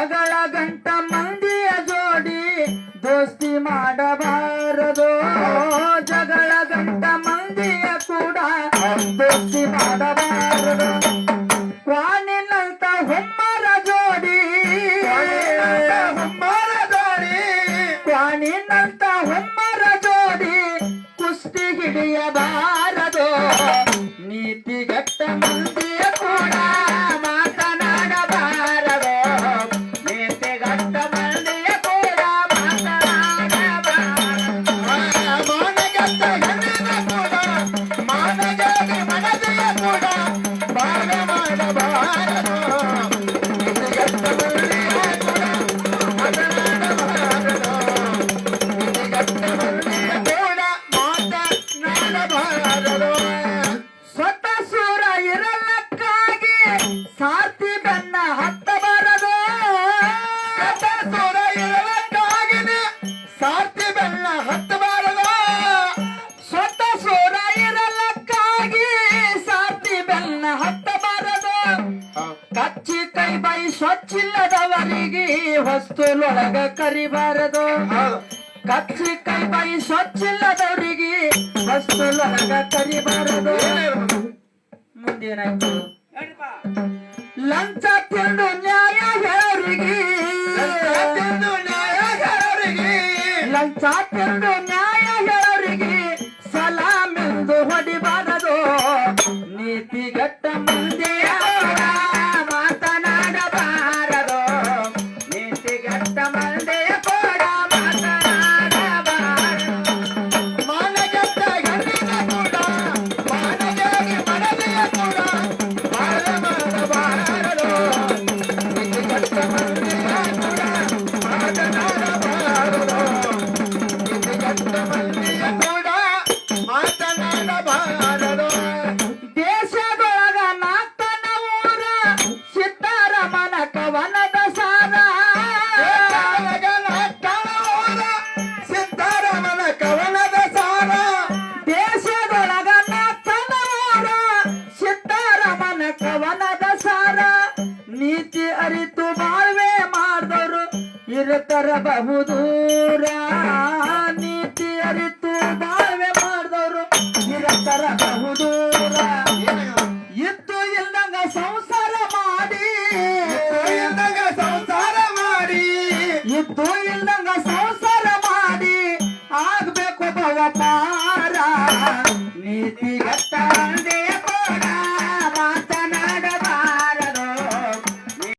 ಜಗಳ ಗಂಟ ಮಂದಿಯ ಜೋಡಿ ದೋಸ್ತಿ ಮಾಡಬಾರದು. ಜಗಳ ಗಂಟ ಮಂದಿಯ ಕೂಡ ದೋಸ್ತಿ ಮಾಡಬಾರದು. ಕ್ವಾನಿನಂತ ಹುಮ್ಮರ ಜೋಡಿ ಹುಮ್ಮರ ಜೋಡಿ ಕ್ವಾನಿನಂತ ಹುಮ್ಮರ ಜೋಡಿ ಕುಸ್ತಿ ಹಿಡಿಯಬಾರದು. ನೀತಿಗಟ್ಟ ಮಂದಿ ಸಾರ್ಥಿ ಬೆನ್ನ ಹತ್ತಬಾರದು. ಸಾರ್ಥಿ ಬೆನ್ನ ಹತ್ತಬಾರದು. ಸ್ವತ ಸೋರ ಇರಲಕ್ಕಾಗಿ ಸಾರ್ಥಿ ಬೆನ್ನ ಹತ್ತಬಾರದು. ಕಚ್ಚಿ ಕೈ ಬೈ ಸ್ವಚ್ಛಿಲ್ಲದವರಿಗೆ ಹೊಸ್ತುಲೊಳಗ ಕರಿಬಾರದು. ಕಚ್ಚಿ ಕೈ ಬೈ ಸ್ವಚ್ಛಿಲ್ಲದವರಿಗೆ ಹೊಸ್ತುಲೊಳಗ ಕರಿಬಾರದು. ಮುಂದೇನಾಯ್ತು? ಲಂಚ ತಿಂದು ನ್ಯಾಯ ಹೇಳೋರಿಗೆ. ಲಂಚ ತಿಂದು ನ್ಯಾಯ ಹೇಳೋರಿಗೆ. ಮಾತನಾಡಬಾರದು ದೇಶದೊಳಗ ನಾತನ ಊರ ಸಿದ್ದಾರಮನ ಕವನದ ಸಾರ. ಸಿದ್ದಾರಮನ ಕವನದ ಸಾರ. ದೇಶದೊಳಗ ನಾತನ ಊರ ಸಿದ್ದಾರಮನ ಕವನದ ಸಾರ. ನೀತಿ ಅರಿತು ಬಾಳ್ವೆ ಮಾಡಿದವರು ಇರತರ ಇದ್ದು ಇಲ್ದಂಗ ಸಂಸಾರ ಮಾಡಿ ಆಗ್ಬೇಕು ಭವಪಾರ